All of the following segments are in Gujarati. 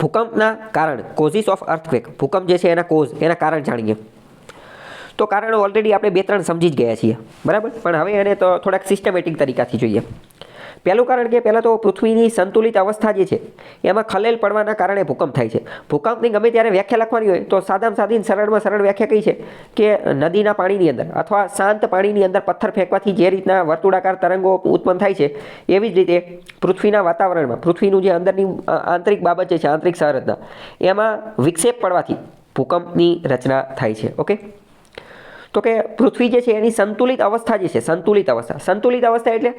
ભૂકંપના કારણ કોઝિસ ઓફ અર્થક્વેક ભૂકંપ જે છે એના કોઝ એના કારણ જાણીએ. તો કારણો ઓલરેડી આપણે બે ત્રણ સમજી જ ગયા છીએ. બરાબર? પણ હવે એને તો થોડાક સિસ્ટમેટિક તરીકાથી જોઈએ. પહેલું કારણ કે પહેલાં તો પૃથ્વીની સંતુલિત અવસ્થા જે છે, એમાં ખલેલ પડવાના કારણે ભૂકંપ થાય છે. ભૂકંપની ગમે ત્યારે વ્યાખ્યા લખવાની હોય, તો સાદામાં સાદી સરળમાં સરળ વ્યાખ્યા કઈ છે કે નદીના પાણીની અંદર અથવા શાંત પાણીની અંદર પથ્થર ફેંકવાથી જે રીતના વર્તુળાકાર તરંગો ઉત્પન્ન થાય છે, એવી જ રીતે પૃથ્વીના વાતાવરણમાં, પૃથ્વીનું જે અંદરની આંતરિક બાબત છે, આંતરિક સંરચના, એમાં વિક્ષેપ પડવાથી ભૂકંપની રચના થાય છે. ઓકે? તો કે પૃથ્વી જે છે, એની સંતુલિત અવસ્થા જે છે, સંતુલિત અવસ્થા. સંતુલિત અવસ્થા એટલે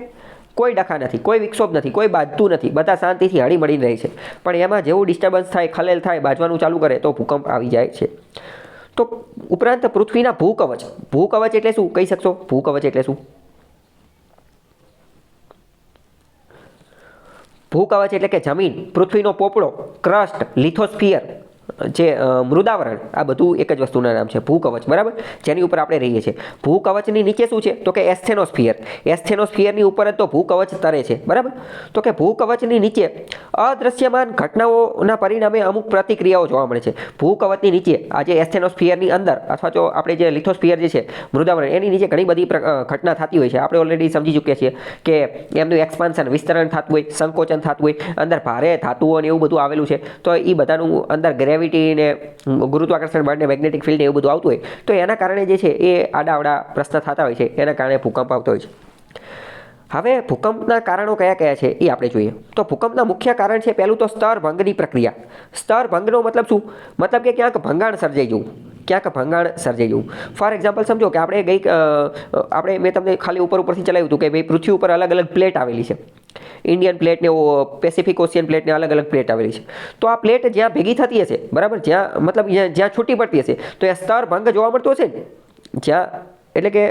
કોઈ ડખા નથી, કોઈ વિક્ષોભ નથી, કોઈ બાજતું નથી, બધા શાંતિથી હળી મળી રહે છે. પણ એમાં જેવું ડિસ્ટર્બન્સ થાય, ખલેલ થાય બાજવાનું ચાલુ કરે તો ભૂકંપ આવી જાય છે. તો ઉપરાંત પૃથ્વીના ભૂકવચ ભૂકવચ એટલે શું? કહી શકશો? ભૂકવચ એટલે શું? ભૂકવચ એટલે કે જમીન, પૃથ્વીનો પોપડો, ક્રસ્ટ, લિથોસ્ફિયર જે મૃદાવરણ, આ બધું એક જ વસ્તુના નામ છે, ભૂકવચ, બરાબર? જેની ઉપર આપણે રહીએ છીએ. ભૂકવચની નીચે શું છે? તો કે એસ્થેનોસ્ફિયર. એસ્થેનોસ્ફિયરની ઉપર જ તો ભૂકવચ તરે છે, બરાબર? તો કે ભૂકવચની નીચે અદૃશ્યમાન ઘટનાઓના પરિણામે અમુક પ્રતિક્રિયાઓ જોવા મળે છે. ભૂકવચની નીચે, આ જે એસ્થેનોસ્ફિયરની અંદર, અથવા તો આપણે જે લિથોસ્ફિયર જે છે, મૃદાવરણ, એની નીચે ઘણી બધી ઘટના થતી હોય છે. આપણે ઓલરેડી સમજી ચૂક્યા છીએ કે એમનું એક્સપાન્શન વિસ્તરણ થતું હોય, સંકોચન થતું હોય, અંદર ભારે ધાતુઓ અને એવું બધું આવેલું છે. તો એ બધાનું અંદર ગ્રેવિટી ને ગુરુત્વાકર્ષણ બળને મેગ્નેટિક ફિલ્ડ એવું બધું આવતું હોય, તો એના કારણે જે છે એ આડાવડા પ્રશ્ન થતા હોય છે. એના કારણે ભૂકંપ આવતો હોય છે. હવે ભૂકંપના કારણો કયા કયા છે એ આપણે જોઈએ. તો ભૂકંપના મુખ્ય કારણ છે પહેલું તો સ્તર ભંગની પ્રક્રિયા. સ્તર ભંગનો મતલબ શું? મતલબ કે ક્યાંક ભંગાણ સર્જાઈ જવું. ક્યાંક ભંગાણ સર્જાઈ જવું ફોર એક્ઝામ્પલ સમજો કે આપણે ગઈ આપણે મેં તમને ખાલી ઉપર ઉપરથી ચલાવ્યું હતું કે ભાઈ પૃથ્વી ઉપર અલગ અલગ પ્લેટ આવેલી છે. ઇન્ડિયન પ્લેટ ને પેસિફિક ઓશિયન પ્લેટ ને અલગ અલગ પ્લેટ આવેલી છે. તો આ પ્લેટ જ્યાં ભેગી થતી હશે, બરાબર? જ્યાં, મતલબ જ્યાં છૂટી પડતી હશે, તો એ સ્તર ભંગ જોવા મળતો હશે ને? જ્યાં, એટલે કે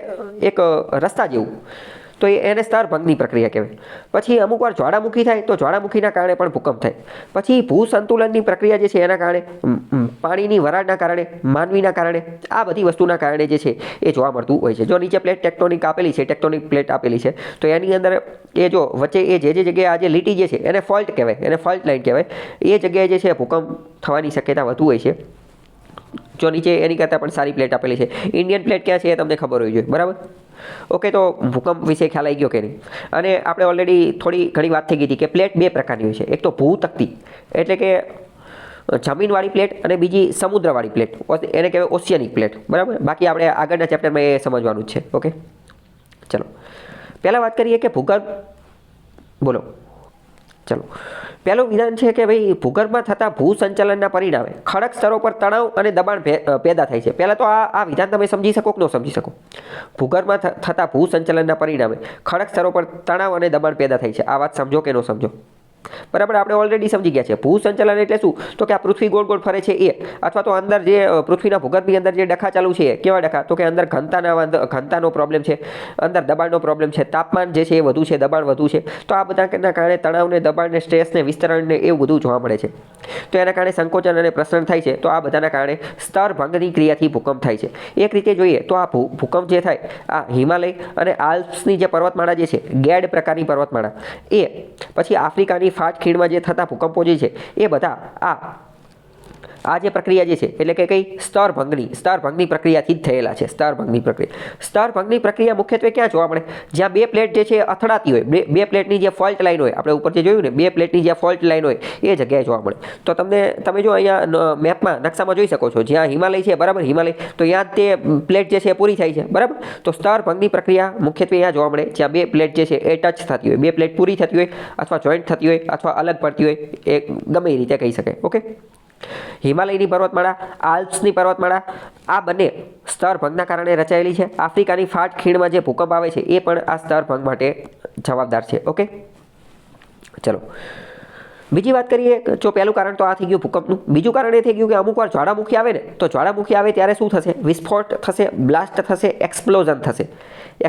એક રસ્તા જેવું. તો એ એને સ્તર ભંગની પ્રક્રિયા કહેવાય. પછી અમુક વાર જ્વાળામુખી થાય તો જ્વાળામુખીના કારણે પણ ભૂકંપ થાય. પછી ભૂસંતુલનની પ્રક્રિયા જે છે એના કારણે પાણીની વરાળના કારણે, માનવીના કારણે, આ બધી વસ્તુના કારણે જે છે એ જોવા મળતું હોય છે. જો નીચે પ્લેટ ટેક્ટોનિક આપેલી છે, ટેક્ટોનિક પ્લેટ આપેલી છે, તો એની અંદર એ જો વચ્ચે એ જે જે જગ્યાએ આ જે લીટી જે છે એને ફોલ્ટ કહેવાય, એને ફોલ્ટ લાઈન કહેવાય. એ જગ્યાએ જે છે ભૂકંપ થવાની શક્યતા વધુ હોય છે. જો નીચે એની કરતાં પણ સારી પ્લેટ આપેલી છે. ઇન્ડિયન પ્લેટ ક્યાં છે એ તમને ખબર હોવી જોઈએ, બરાબર? ઓકે તો ભૂકંપ વિશે ખ્યાલ આવી ગયો કે નહીં? અને આપણે ઓલરેડી થોડી ઘણી વાત થઈ ગઈ હતી કે પ્લેટ બે પ્રકારની હોય છે. એક તો ભૂતકતી, એટલે કે જમીનવાળી પ્લેટ અને બીજી સમુદ્રવાળી પ્લેટ એને કહેવાય ઓશિયનિક પ્લેટ બરાબર? બાકી આપણે આગળના ચેપ્ટરમાં એ સમજવાનું જ છે ઓકે ચલો. પહેલાં વાત કરીએ કે ભૂગર્ભ, બોલો. ચલો. પહેલું વિધાન છે કે ભાઈ ભૂગર્ભમાં થતા ભૂસંચલનના પરિણામે ખડક સ્તરો પર તણાવ અને દબાણ પેદા થાય છે. પહેલાં તો આ આ વિધાન તમે સમજી શકો કે ન સમજી શકો? ભૂગર્ભમાં થતા ભૂસંચલનના પરિણામે ખડક સ્તરો પર તણાવ અને દબાણ પેદા થાય છે. આ વાત સમજો કે ન સમજો? બરાબર, આપણે ઓલરેડી સમજી ગયા છે ભૂસંચલન એટલે શું? તો કે આ પૃથ્વી ગોળ ગોળ ફરે છે એ. અથવા તો અંદર જે પૃથ્વીના ભૂગર્ભની અંદર જે ડખા ચાલુ છે, કેવા ડખા? તો કે અંદર ઘનતાના ઘનતાનો પ્રોબ્લેમ છે, અંદર દબાણનો પ્રોબ્લેમ છે, તાપમાન જે છે એ વધુ છે, દબાણ વધુ છે. તો આ બધાના કારણે તણાવને દબાણને સ્ટ્રેસને વિસ્તરણને એવું બધું જોવા મળે છે. તો એના કારણે સંકોચન અને પ્રસરણ થાય છે. તો આ બધાના કારણે સ્તર ભંગની ક્રિયાથી ભૂકંપ થાય છે. એક રીતે જોઈએ તો આ ભૂકંપ જે થાય, આ હિમાલય અને આલ્પ્સની જે પર્વતમાળા જે છે, ગેડ પ્રકારની પર્વતમાળા. એ, પછી આફ્રિકાની ફાટ ખીણમાં જે થતા ભૂકંપો જે છે એ બધા આ આ જે પ્રક્રિયા જે છે, એટલે કે કઈ સ્તર ભંગની સ્તર ભંગની પ્રક્રિયાથી જ થયેલા છે, સ્તર ભંગની પ્રક્રિયા. સ્તર ભંગની પ્રક્રિયા મુખ્યત્વે ક્યાં જોવા મળે? જ્યાં બે પ્લેટ જે છે અથડાતી હોય, બે પ્લેટની જે ફોલ્ટ લાઈન હોય, આપણે ઉપર જે જોયું ને, બે પ્લેટની જે ફોલ્ટ લાઈન હોય, એ જગ્યાએ જોવા મળે. તો તમને, તમે જો અહીંયા મેપમાં, નકશામાં જોઈ શકો છો, જ્યાં હિમાલય છે, બરાબર, હિમાલય, તો ત્યાં તે પ્લેટ જે છે પૂરી થાય છે, બરાબર? તો સ્તર ભંગની પ્રક્રિયા મુખ્યત્વે અહીંયા જોવા મળે, જ્યાં બે પ્લેટ જે છે એ ટચ થતી હોય, બે પ્લેટ પૂરી થતી હોય, અથવા જોઈન્ટ થતી હોય, અથવા અલગ પડતી હોય, એ ગમે એ રીતે કહી શકાય, ઓકે? હિમાલયની પર્વતમાળા, આલ્પ્સની પર્વતમાળા, આ બંને સ્તરભંગના કારણે રચાયેલી છે. આફ્રિકાની ફાટ ખીણમાં જે ભૂકંપ આવે છે, એ પણ આ સ્તર ભંગ માટે જવાબદાર છે. ઓકે? ચલો. બીજી વાત કરીએ જો પહેલું કારણ તો આ થઈ ગયું ભૂકંપનું. બીજું કારણ એ થઈ ગયું કે અમુક વાર જ્વાળામુખી આવે ને, તો જ્વાળામુખી આવે ત્યારે શું થશે? વિસ્ફોટ થશે, બ્લાસ્ટ થશે, એક્સપ્લોઝન થશે.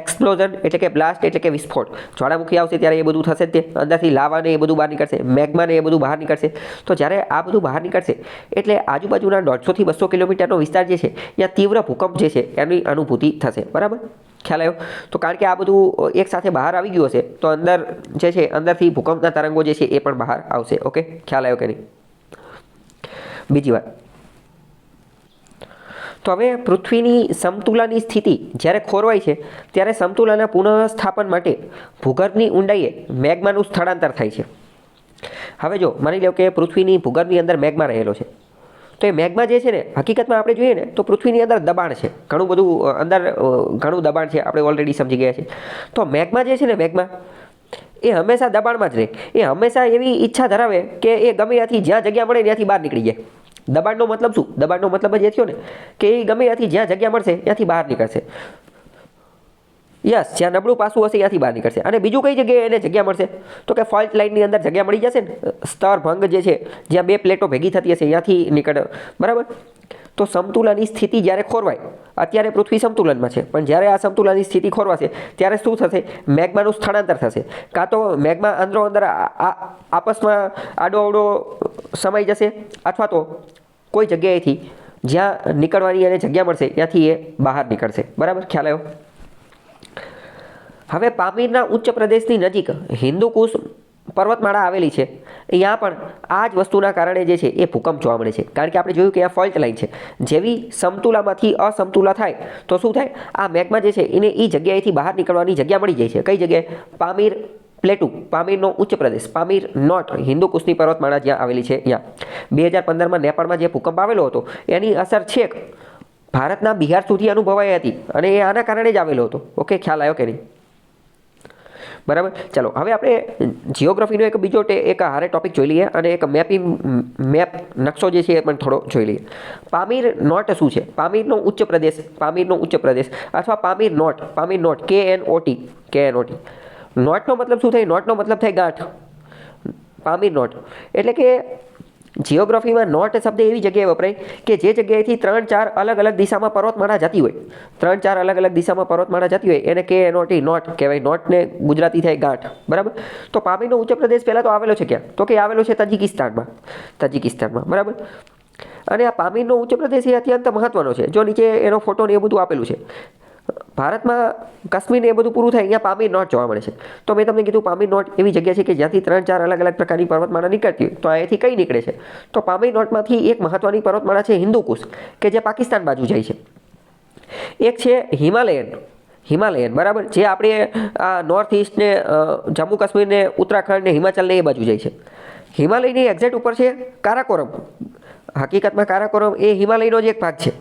એક્સપ્લોઝન એટલે કે બ્લાસ્ટ એટલે કે વિસ્ફોટ. જ્વાળામુખી આવશે ત્યારે એ બધું થશે તે. અંદરથી લાવાને એ બધું બહાર નીકળશે મેગ્માને એ બધું બહાર નીકળશે. તો જ્યારે આ બધું બહાર નીકળશે, એટલે આજુબાજુના દોઢસોથી બસો કિલોમીટરનો વિસ્તાર જે છે, ત્યાં તીવ્ર ભૂકંપ જે છે એની અનુભૂતિ થશે. બરાબર? ખ્યાલ આવ્યો? તો કારણ કે આ બધું એક સાથે બહાર આવી ગયું હશે, તો અંદર જે છે, અંદરથી ભૂકંપના તરંગો જે છે, એ પણ બહાર આવશે, ઓકે? ખ્યાલ આવ્યો કે નહીં? બીજી વાત. તો હવે પૃથ્વીની સમતુલાની સ્થિતિ જ્યારે ખોરવાય છે, ત્યારે સમતુલાના પુનઃસ્થાપન માટે ભૂગર્ભની ઊંડાઈએ મેગ્માનું સ્થળાંતર થાય છે. હવે જો માની લો કે પૃથ્વીની ભૂગર્ભની અંદર મેગ્મા રહેલો છે તો એ મેઘમાં જે છે ને, હકીકતમાં આપણે જોઈએ ને, તો પૃથ્વીની અંદર દબાણ છે. ઘણું બધું અંદર ઘણું દબાણ છે, આપણે ઓલરેડી સમજી ગયા છીએ તો મેઘમાં જે છે ને મેઘમાં એ હંમેશા દબાણમાં જ રહે. એ હંમેશા એવી ઈચ્છા ધરાવે કે એ ગમે ત્યાંથી જ્યાં જગ્યા મળે ત્યાંથી બહાર નીકળી જાય. દબાણનો મતલબ શું? દબાણનો મતલબ જ એ થયો ને, કે એ ગમે ત્યાંથી જ્યાં જગ્યા મળશે, ત્યાંથી બહાર નીકળશે. યસ જ્યાં નબળું પાસું હશે, ત્યાંથી બહાર નીકળશે. અને બીજું કઈ જગ્યાએ એને જગ્યા મળશે? તો કે ફોલ્ટ લાઇનની અંદર જગ્યા મળી જશે ને? સ્તર ભંગ જે છે, જ્યાં બે પ્લેટો ભેગી થતી હશે, ત્યાંથી નીકળે. બરાબર? તો સમતુલાની સ્થિતિ જ્યારે ખોરવાય, અત્યારે પૃથ્વી સમતુલનમાં છે. પણ જ્યારે આ સમતુલાની સ્થિતિ ખોરવાશે, ત્યારે શું થશે? મેગ્માનું સ્થળાંતર થશે. કાં તો મેગ્મા અંદરો અંદર આપસમાં આડો અવડો સમાઈ જશે, અથવા તો કોઈ જગ્યાએથી જ્યાં નીકળવાની એને જગ્યા મળશે, ત્યાંથી એ બહાર નીકળશે. બરાબર? ખ્યાલ આવ્યો? હવે પામીરના ઉચ્ચ પ્રદેશની નજીક હિન્દુકુશ પર્વતમાળા આવેલી છે. અહીંયા પણ આ જ વસ્તુના કારણે જે છે એ ભૂકંપ જોવા મળે છે. કારણ કે આપણે જોયું કે આ ફોલ્ટ લાઈન છે. જેવી સમતુલામાંથી અસમતુલા થાય, તો શું થાય? આ મેઘમાં જે છે એને એ જગ્યાએથી બહાર નીકળવાની જગ્યા મળી જાય છે. કઈ જગ્યાએ? પામીર પ્લેટુ પામીરનો ઉચ્ચ પ્રદેશ, પામીર નોટ હિન્દુકુશની પર્વતમાળા જ્યાં આવેલી છે ત્યાં બે હજાર પંદરમાં નેપાળમાં જે ભૂકંપ આવેલો હતો, એની અસર છેક ભારતના બિહાર સુધી અનુભવાઈ હતી અને એ આના કારણે જ આવેલો હતો. ઓકે ખ્યાલ આવ્યો કે નહીં? બરાબર? ચાલો, હવે આપણે જિયોગ્રાફીનો એક બીજો એક હારે ટોપિક જોઈ લઈએ અને એક મેપિંગ મેપ નકશો જે છે એ પણ થોડો જોઈ લઈએ. પામીર નોટ શું છે? પામીરનો ઉચ્ચ પ્રદેશ, પામીરનો ઉચ્ચ પ્રદેશ અથવા Pamir knot Pamir knot K N O T K N O T નોટનો મતલબ શું થાય? નોટનો મતલબ થાય ગાંઠ. પામીર નોટ. એટલે કે જિયોગ્રાફીમાં નોટ શબ્દ એવી જગ્યાએ વપરાય કે જે જગ્યાએથી ત્રણ, ચાર અલગ અલગ દિશામાં પર્વતમાળા જતી હોય. ત્રણ, ચાર અલગ અલગ દિશામાં પર્વતમાળા જતી હોય, એને કે નોટી નોટ કહેવાય. નોટને ગુજરાતી થાય ગાંઠ. બરાબર? તો પામીનો ઉચ્ચ પ્રદેશ પહેલાં તો આવેલો છે ક્યાં? તો કે આવેલો છે તજીકિસ્તાનમાં. તજીકિસ્તાનમાં. બરાબર? અને આ પામીરનો ઉચ્ચ પ્રદેશ એ અત્યંત મહત્વનો છે. જો નીચે એનો ફોટો ને એ બધું આપેલું છે. ભારતમાં કાશ્મીર એ બધું પૂરું થાય, અહીંયા પામીર નોટ જોવા મળે છે. તો મેં તમને કીધું પામીર નોટ એવી જગ્યા છે કે જ્યાંથી ત્રણ ચાર અલગ અલગ પ્રકારની પર્વતમાળા નીકળતી હોય. તો અહીંયાથી કઈ નીકળે છે? તો પામીર નોટમાંથી એક મહત્વની પર્વતમાળા છે હિન્દુકુશ કે જે પાકિસ્તાન બાજુ જાય છે. એક છે હિમાલયન હિમાલયન, બરાબર? જે આપણે આ નોર્થ ઇસ્ટને જમ્મુ કાશ્મીરને ઉત્તરાખંડને ઉત્તરાખંડ ને, હિમાચલ એ બાજુ જાય છે. હિમાલયની એક્ઝેક્ટ ઉપર છે કારાકોરમ. હકીકતમાં કારાકોરમ એ હિમાલયનો જ એક ભાગ છે.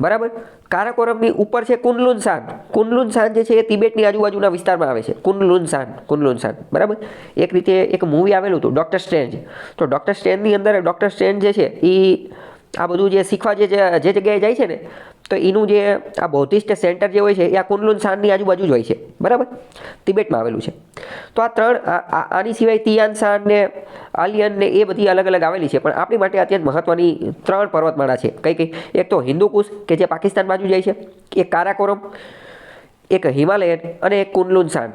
બરાબર? કારાકોરમની ઉપર છે કુનલુન શાન કુનલુન શાન જે છે એ તિબેટની આજુબાજુના વિસ્તારમાં આવે છે. કુનલુન શાન કુનલુન શાન બરાબર? એક રીતે એક મૂવી આવેલું હતું ડૉક્ટર સ્ટ્રેન્જ તો ડૉક્ટર સ્ટ્રેન્જની અંદર ડૉક્ટર સ્ટ્રેન્જ જે છે એ આ બધું જે શીખવા જે જે જગ્યાએ જાય છે ને, તો એનું જે આ બૌદ્ધિસ્ટ સેન્ટર જે હોય છે, એ આ કુનલુન શાનની આજુબાજુ જ હોય છે. બરાબર? તિબેટમાં આવેલું છે. તો આ ત્રણ આની સિવાય તિયાન શાન ને આલિયન ને એ બધી અલગ અલગ આવેલી છે, પણ આપણી માટે અત્યંત મહત્ત્વની ત્રણ પર્વતમાળા છે. કઈ કઈ? એક તો હિન્દુકુશ, કે જે પાકિસ્તાન બાજુ જાય છે, એક કારાકોરમ, એક હિમાલયન અને એક કુનલુન શાન.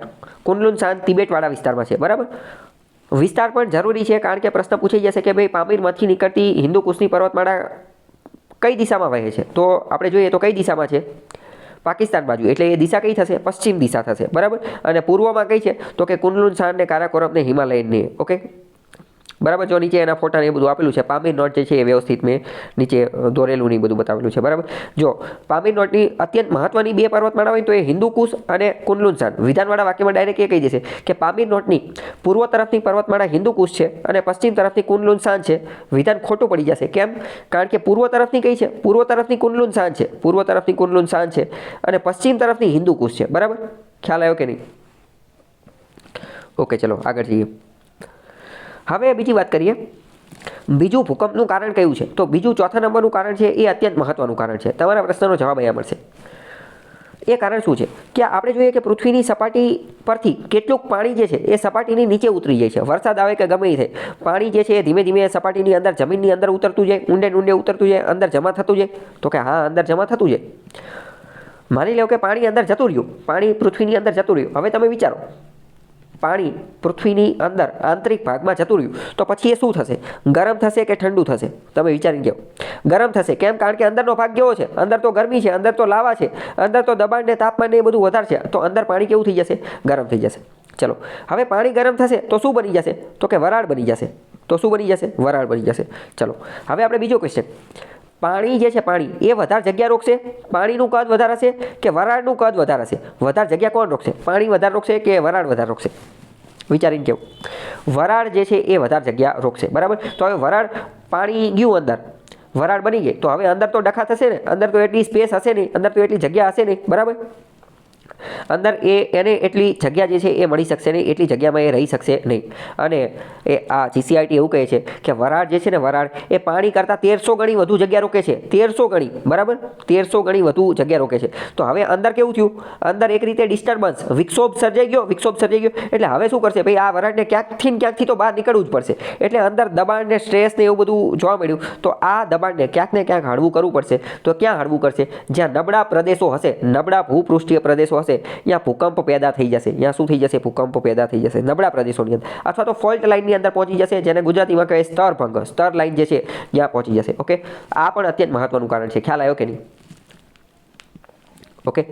કુનલુન શાન તિબેટવાળા વિસ્તારમાં છે. બરાબર? વિસ્તાર પણ જરૂરી છે, કારણ કે પ્રશ્ન પૂછાઈ જશે કે ભાઈ પામીરમાંથી નીકળતી હિન્દુકુશની પર્વતમાળા કઈ દિશામાં વહે છે? તો આપણે જોઈએ તો કઈ દિશામાં છે? પાકિસ્તાન બાજુ. એટલે એ દિશા કઈ થશે? પશ્ચિમ દિશા થશે. બરાબર? અને પૂર્વમાં કઈ છે? તો કે કુનલુન સાન ને કારાકોરમ હિમાલયનની. ઓકે? બરાબર? જો નીચે એના ફોટા ને એ બધું આપેલું છે, પામીર નોટ જે છે એ વ્યવસ્થિત મેં નીચે દોરેલું ને બધું બતાવેલું છે, બરાબર? જો, પામીર નોટની અત્યંત મહત્વની બે પર્વતમાળા હોય તો એ હિન્દુકુશ અને કુનલુન સાન વિધાનવાળા વાક્યમાં ડાયરેક્ટ એ કહી દેશે કે પામીર નોટની પૂર્વ તરફની પર્વતમાળા હિન્દુકુશ છે અને પશ્ચિમ તરફની કુનલુન સાન છે. વિધાન ખોટું પડી જશે. કેમ? કારણ કે પૂર્વ તરફની કઈ છે? પૂર્વ તરફની કુનલુન સાન છે. પૂર્વ તરફની કુનલુન સાન છે અને પશ્ચિમ તરફની હિન્દુકુશ છે. બરાબર? ખ્યાલ આવ્યો કે નહીં? ઓકે, ચલો આગળ જઈએ. હવે બીજી વાત કરીએ. બીજું ભૂકંપનું કારણ કયું છે? તો બીજું ચોથા નંબરનું કારણ છે, એ અત્યંત મહત્વનું કારણ છે. તમારા પ્રશ્નનો જવાબ અહીંયા મળશે. એ કારણ શું છે? કે આપણે જોઈએ કે પૃથ્વીની સપાટી પરથી કેટલુંક પાણી જે છે, એ સપાટીની નીચે ઉતરી જાય છે. વરસાદ આવે કે ગમે થાય, પાણી જે છે એ ધીમે ધીમે સપાટીની અંદર, જમીનની અંદર ઉતરતું જાય, ઊંડે ઊંડે ઉતરતું જાય, અંદર જમા થતું જાય. તો કે હા, અંદર જમા થતું જાય. માની લો કે પાણી અંદર જતું રહ્યું, પાણી પૃથ્વીની અંદર જતું રહ્યું. હવે તમે વિચારો પાણી પૃથ્વીની અંદર આંતરિક ભાગમાં જતું રહ્યું. તો પછી એ શું થશે? ગરમ થશે કે ઠંડુ થશે? તમે વિચારીને ગયો ગરમ થશે. કેમ? કારણ કે અંદરનો ભાગ કેવો છે? અંદર તો ગરમી છે, અંદર તો લાવા છે, અંદર તો દબાણ ને તાપમાન એ બધું વધારે છે તો અંદર પાણી કેવું થઈ જશે? ગરમ થઈ જશે. ચલો, હવે પાણી ગરમ થશે તો શું બની જશે? તો કે વરાળ બની જશે. તો શું બની જશે? વરાળ બની જશે. ચલો, હવે આપણે બીજો ક્વેશ્ચન પાણી જે છે પાણી, એ વધારે જગ્યા રોકશે? પાણીનું કદ વધારે હશે કે વરાળનું કદ વધારે હશે? વધારે જગ્યા કોણ રોકશે? પાણી વધારે રોકશે કે વરાળ વધારે રોકશે? વિચારીને કેવું? વરાળ જે છે એ વધારે જગ્યા રોકશે, બરાબર? તો હવે વરાળ પાણી ગયું અંદર. વરાળ બની ગઈ. તો હવે અંદર તો ડખા થશે ને? અંદર તો એટલી સ્પેસ હશે નહીં. અંદર તો એટલી જગ્યા હશે નહીં, બરાબર? અંદર એ એને એટલી જગ્યા જે છે એ મળી શકશે નહીં, એટલી જગ્યામાં એ રહી શકશે નહીં. અને એ આ જીસીઆઈટી એવું કહે છે કે વરાળ જે છે ને વરાળ, એ પાણી કરતાં તેરસો ગણી વધુ જગ્યા રોકે છે. તેરસો ગણી, બરાબર? તેરસો ગણી વધુ જગ્યા રોકે છે. તો હવે અંદર કેવું થયું? અંદર એક રીતે ડિસ્ટર્બન્સ વિક્ષોભ સર્જાઈ ગયો, વિક્ષોભ સર્જાઈ ગયો. એટલે હવે શું કરશે? ભાઈ, આ વરાળને ક્યાંકથી ક્યાંકથી તો બહાર નીકળવું જ પડશે. એટલે અંદર દબાણ ને સ્ટ્રેસ ને એવું બધું જોવા મળ્યું. તો આ દબાણને ક્યાંક ને ક્યાંક હળવું કરવું પડશે. તો ક્યાં હળવું કરશે? જ્યાં નબળા પ્રદેશો હશે, નબળા ભૂપૃષ્ઠીય પ્રદેશો હશે. ત્યાં ભૂકંપ પેદા થઈ જશે. ત્યાં શું થઈ જશે? ભૂકંપ પેદા થઈ જશે. નબળા પ્રદેશોની અંદર. અથવા તો ફોલ્ટ લાઇનની અંદર પહોંચી જશે, જેને ગુજરાતીમાં સ્તર ભંગ સ્તર લાઇન જે છે, ત્યાં પહોંચી જશે. ઓકે? આ પણ અત્યંત મહત્વનું કારણ છે. ખ્યાલ આવ્યો કે નહીં? ઓકે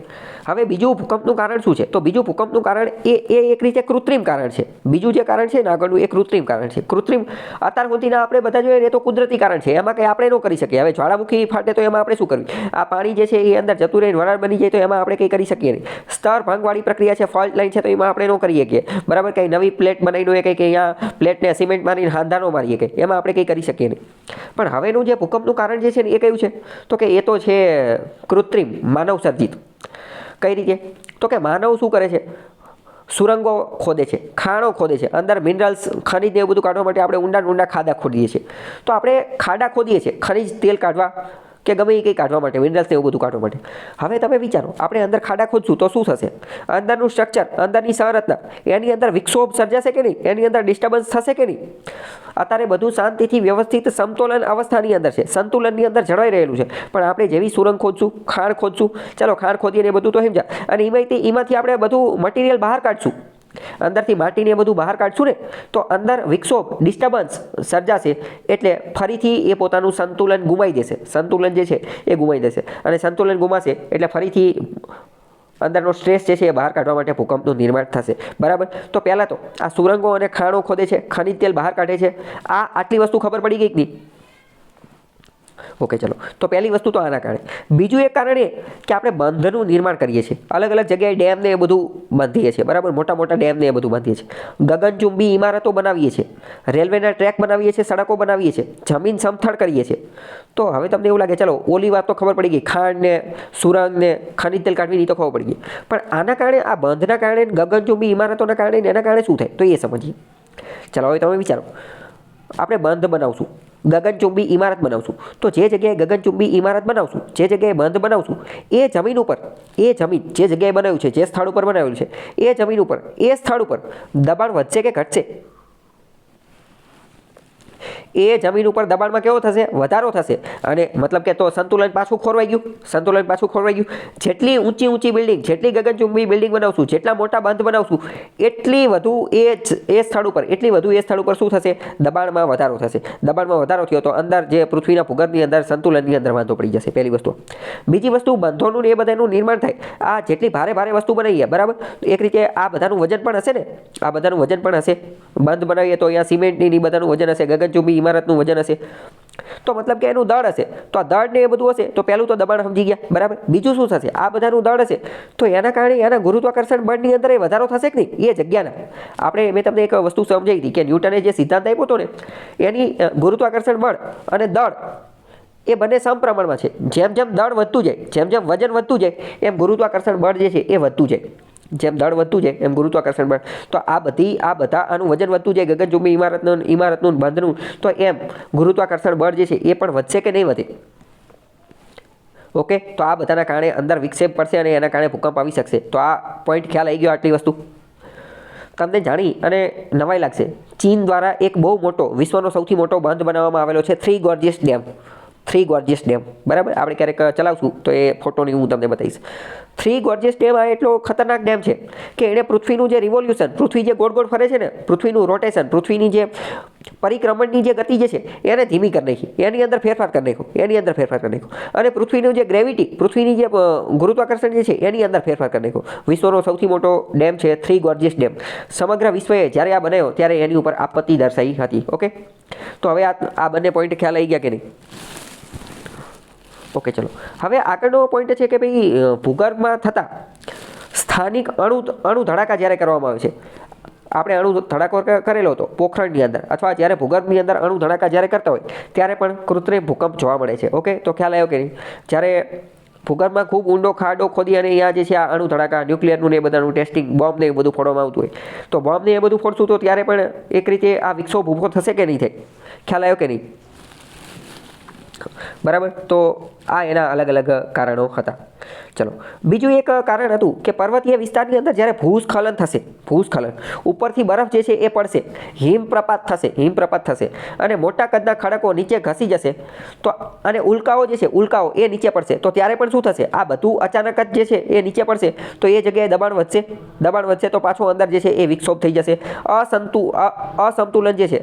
હવે બીજું ભૂકંપનું કારણ શું છે? તો બીજું ભૂકંપનું કારણ એ એ એક રીતે કૃત્રિમ કારણ છે. બીજું જે કારણ છે ને આગળનું એ કૃત્રિમ કારણ છે. કૃત્રિમ અત્યાર સુધીના આપણે બધા જોઈએ ને એ તો કુદરતી કારણ છે. એમાં કંઈ આપણે ન કરી શકીએ. હવે જ્વાળામુખી ફાટે તો એમાં આપણે શું કરવું? આ પાણી જે છે એ અંદર જતું રહીને વરાળ બની જાય તો એમાં આપણે કંઈ કરી શકીએ નહીં. સ્તર ભંગવાળી પ્રક્રિયા છે, ફોલ્ટ લાઈન છે તો એમાં આપણે ન કરી શકીએ. બરાબર? કંઈ નવી પ્લેટ બનાવીને કંઈ કે અહીંયા પ્લેટને સિમેન્ટ મારીને હાંધા ન મારીએ કે એમાં આપણે કંઈ કરી શકીએ નહીં. પણ હવેનું જે ભૂકંપનું કારણ જે છે ને એ કયું છે? તો કે એ તો છે કૃત્રિમ માનવ સર્જિત કઈ રીતે? તો કે માનવ શું કરે છે? સુરંગો ખોદે છે, ખાણો ખોદે છે, અંદર મિનરલ્સ ખનિજ એવું બધું કાઢવા માટે આપણે ઊંડા ઊંડા ખાડા ખોદીએ છીએ. તો આપણે ખાડા ખોદીએ છીએ, ખનિજ તેલ કાઢવા કે ગમે એ કંઈ કાઢવા માટે મિનરલ્સ એવું બધું કાઢવા માટે. હવે તમે વિચારો, આપણે અંદર ખાડા ખોદશું તો શું થશે? અંદરનું સ્ટ્રક્ચર અંદરની સંરચના, એની અંદર વિક્ષોભ સર્જાશે કે નહીં? એની અંદર ડિસ્ટર્બન્સ થશે કે નહીં? અત્યારે બધું શાંતિથી વ્યવસ્થિત સંતુલન અવસ્થાની અંદર છે. સંતુલનની અંદર જળવાઈ રહેલું છે. પણ આપણે જેવી સુરંગ ખોદશું, ખાણ ખોદશું, ચાલો ખાણ ખોદીને બધું તો સમજા અને એમાંથી એમાંથી આપણે બધું મટીરિયલ બહાર કાઢશું. અંદરથી માટીને બધું બહાર કાઢશું ને, તો અંદર વિક્ષોભ ડિસ્ટર્બન્સ સર્જાશે, એટલે ફરીથી એ પોતાનું સંતુલન ગુમાવી દેશે સંતુલન જે છે, એ ગુમાવી દેશે અને સંતુલન ગુમાશે, એટલે ફરીથી અંદરનો સ્ટ્રેસ જે છે, એ બહાર કાઢવા માટે ભૂકંપનું નિર્માણ થશે. બરાબર? તો પહેલાં તો આ સુરંગો અને ખાણો ખોદે છે, ખનિજ તેલ બહાર કાઢે છે. આ આટલી વસ્તુ ખબર પડી ગઈ કે નહીં? ઓકે, ચલો. તો પહેલી વસ્તુ તો આના કારણે. બીજું એક કારણ એ કે આપણે બંધનું નિર્માણ કરીએ છીએ. અલગ અલગ જગ્યાએ ડેમને એ બધું બાંધીએ છીએ. બરાબર? મોટા મોટા ડેમને એ બધું બાંધીએ છીએ. ગગનચુંબી ઇમારતો બનાવીએ છીએ. રેલવેના ટ્રેક બનાવીએ છીએ, સડકો બનાવીએ છીએ. જમીન સમથળ કરીએ છીએ. તો હવે તમને એવું લાગે, ચલો, ઓલી વાત તો ખબર પડી ગઈ. ખાંડને સુરંગને સુરંગ ને ખનિજ તેલ કાઢવીની તો ખબર પડી ગઈ. પણ આના કારણે, આ બંધના કારણે, ગગનચુંબી ઇમારતોના કારણે એના કારણે શું થાય? તો એ સમજીએ. ચલો, હવે તમે વિચારો. આપણે બંધ બનાવશું. ગગનચુંબી ઇમારત બનાવશું. તો જે જગ્યાએ ગગનચુંબી ઇમારત બનાવશું, જે જગ્યાએ બંધ બનાવશું, એ જમીન ઉપર, એ જમીન જે જગ્યાએ બનાવ્યું છે, જે સ્થળ ઉપર બનાવ્યું છે, એ જમીન ઉપર, એ સ્થળ ઉપર દબાણ વધશે કે ઘટશે? એ જમીન ઉપર દબાણમાં કેવો થશે? વધારો થશે. અને મતલબ કે તો સંતુલન પાછું ખોરવાઈ ગયું. સંતુલન પાછું ખોરવાઈ ગયું. જેટલી ઊંચી ઊંચી બિલ્ડિંગ જેટલી ગગનચુંબી બિલ્ડિંગ બનાવશું, જેટલા મોટા બંધ બનાવશું, એટલી વધુ એ જ, એ સ્થળ ઉપર, એટલી વધુ એ સ્થળ ઉપર શું થશે? દબાણમાં વધારો થશે. દબાણમાં વધારો થયો તો અંદર જે પૃથ્વીના ભૂગર્ભની અંદર સંતુલનની અંદર વાંધો પડી જશે. પહેલી વસ્તુ. બીજી વસ્તુ, બંધોનું એ બધાનું નિર્માણ થાય. આ જેટલી ભારે ભારે વસ્તુ બનાવીએ, બરાબર? એક રીતે આ બધાનું વજન પણ હશે ને? આ બધાનું વજન પણ હશે. બંધ બનાવીએ તો અહીંયા સિમેન્ટની બધાનું વજન હશે, ગગનચુંબી ઇમારતનું વજન હશે. તો મતલબ કે એનું દળ હશે. તો આ દળ ને એ બધું હશે. તો પહેલું તો દબાણ સમજી ગયા. બરાબર? બીજું શું થશે? આ બધાનું દળ હશે. તો એના કારણે એના ગુરુત્વાકર્ષણ બળની અંદર એ વધારો થશે કે નહીં? એ જગ્યાના. આપણે મેં તમને એક વસ્તુ સમજાવી હતી કે ન્યૂટને જે સિદ્ધાંત આપ્યો હતો ને, એની ગુરુત્વાકર્ષણ બળ અને દળ એ બંને સમપ્રમાણમાં છે. જેમ જેમ દળ વધતું જાય, જેમ જેમ વજન વધતું જાય, એમ ગુરુત્વાકર્ષણ બળ જે છે એ વધતું જાય. જેમ દળ વધતું જાય, એમ ગુરુત્વાકર્ષણ બળ. તો આ બધી, આ બધા આનું વજન વધતું જાય, ગગનચુંબી ઇમારતનું ઇમારતનું બંધનું, તો એમ ગુરુત્વાકર્ષણ બળ જે છે, એ પણ વધશે કે નહીં વધે? ઓકે? તો આ બધાના કારણે અંદર વિક્ષેપ પડશે અને એના કારણે ભૂકંપ આવી શકશે. તો આ પોઈન્ટ ખ્યાલ આવી ગયો આટલી વસ્તુ. તમને જાણી અને નવાઈ લાગશે. ચીન દ્વારા એક બહુ મોટો, વિશ્વનો સૌથી મોટો બંધ બનાવવામાં આવેલો છે, three gorgeous dam. Three gorgeous dam બરાબર? આપણે ક્યારેક ચલાવશું તો એ ફોટોની હું તમને બતાવીશ. થ્રી ગોર્જિયસ ડેમ આ એટલો ખતરનાક ડેમ છે કે એણે પૃથ્વીનું જે રિવોલ્યુશન પૃથ્વી જે ગોળ ગોળ ફરે છે ને, પૃથ્વીનું રોટેશન પૃથ્વીની જે પરિક્રમણની જે ગતિ જે છે, એને ધીમી કરી નાખી, એની અંદર ફેરફાર કરી નાખ્યો, એની અંદર ફેરફાર કરી નાખ્યો. અને પૃથ્વીનું જે ગ્રેવિટી પૃથ્વીની જે ગુરુત્વાકર્ષણ જે છે, એની અંદર ફેરફાર કરી નાખ્યો. વિશ્વનો સૌથી મોટો ડેમ છે થ્રી ગોર્જિયસ ડેમ સમગ્ર વિશ્વએ જ્યારે આ બનાવ્યો, ત્યારે એની ઉપર આપત્તિ દર્શાવી હતી, ઓકે? તો હવે આ આ બંને પોઈન્ટ ખ્યાલ આવી ગયા કે નહીં? ઓકે, ચલો. હવે આગળનો પોઈન્ટ છે કે ભાઈ ભૂગર્ભમાં થતા સ્થાનિક અણુ અણુ ધડાકા જ્યારે કરવામાં આવે છે આપણે અણુ ધડાકો કરેલો હતો પોખરણની અંદર અથવા જ્યારે ભૂગર્ભની અંદર અણુ ધડાકા જ્યારે કરતા હોય ત્યારે પણ કૃત્રિમ ભૂકંપ જોવા મળે છે. ઓકે? તો ખ્યાલ આવ્યો કે નહીં? જ્યારે ભૂગર્ભમાં ખૂબ ઊંડો ખાડો ખોદી અને અહીંયા જે છે આ અણુ ધડાકા, ન્યુક્લિયરનું ને એ બધાનું ટેસ્ટિંગ, બોમ્બ ને એ બધું ફોડવામાં આવતું હોય. તો બોમ્બ ને એ બધું ફોડશું તો ત્યારે પણ એક રીતે આ વિક્ષોભ ઊભો થશે કે નહીં થાય? ખ્યાલ આવ્યો કે નહીં? બરાબર? તો આ એના અલગ અલગ કારણો હતા. ચલો. બીજું એક કારણ હતું કે પર્વતીય વિસ્તારની અંદર જ્યારે ભૂસ્ખલન થશે, ભૂસ્ખલન, ઉપરથી બરફ જે છે એ પડશે, હિમપ્રપાત થશે હિમપ્રપાત થશે અને મોટા કદના ખડકો નીચે ઘસી જશે, તો અને ઉલ્કાઓ જે છે, ઉલ્કાઓ એ નીચે પડશે. તો ત્યારે પણ શું થશે? આ બધું અચાનક જ જે છે એ નીચે પડશે, તો એ જગ્યાએ દબાણ વધશે. દબાણ વધશે તો પાછું અંદર જે છે એ વિક્ષોભ થઈ જશે. અસંતુ અસંતુલન જે છે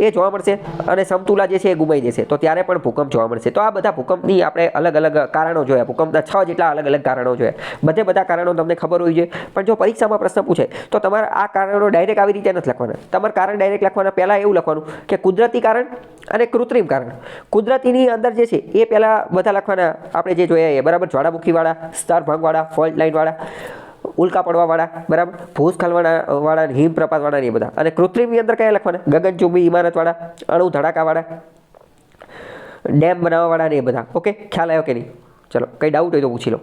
એ જોવા મળશે અને સમતુલા જે છે એ ગુમાઈ જશે. તો ત્યારે પણ ભૂકંપ જોવા મળશે. તો આ બધા ભૂકંપની આપણે અલગ અલગ કારણો જોયા. ભૂકંપના છ જેટલા અલગ અલગ કારણો જોયા. બધે બધા કારણો તમને ખબર હોવી જોઈએ. પણ જો પરીક્ષામાં પ્રશ્ન પૂછે, તો તમારે આ કારણો ડાયરેક્ટ આવી રીતે નથી લખવાના. તમારે કારણ ડાયરેક્ટ લખવાના. પહેલાં એવું લખવાનું કે કુદરતી કારણ અને કૃત્રિમ કારણ. કુદરતીની અંદર જે છે, એ પહેલાં બધા લખવાના. આપણે જે જોયા એ, બરાબર? જ્વાળામુખીવાળા સ્તર ભંગવાળા ફોલ્ટ લાઇનવાળા ઉલ્કા પડવાવાળા, બરાબર? ભૂસ્ખલવાળા વાળા હિમપ્રપાતવાળા એ બધા. અને કૃત્રિમની અંદર કયા લખવાના? ગગનચુંબી ઇમારતવાળા, અણુ ધડાકાવાળા, ડેમ બનાવવાવાળા ને એ બધા. ઓકે? ખ્યાલ આવ્યો કે નહીં? ચલો, કંઈ ડાઉટ હોય તો પૂછી લો.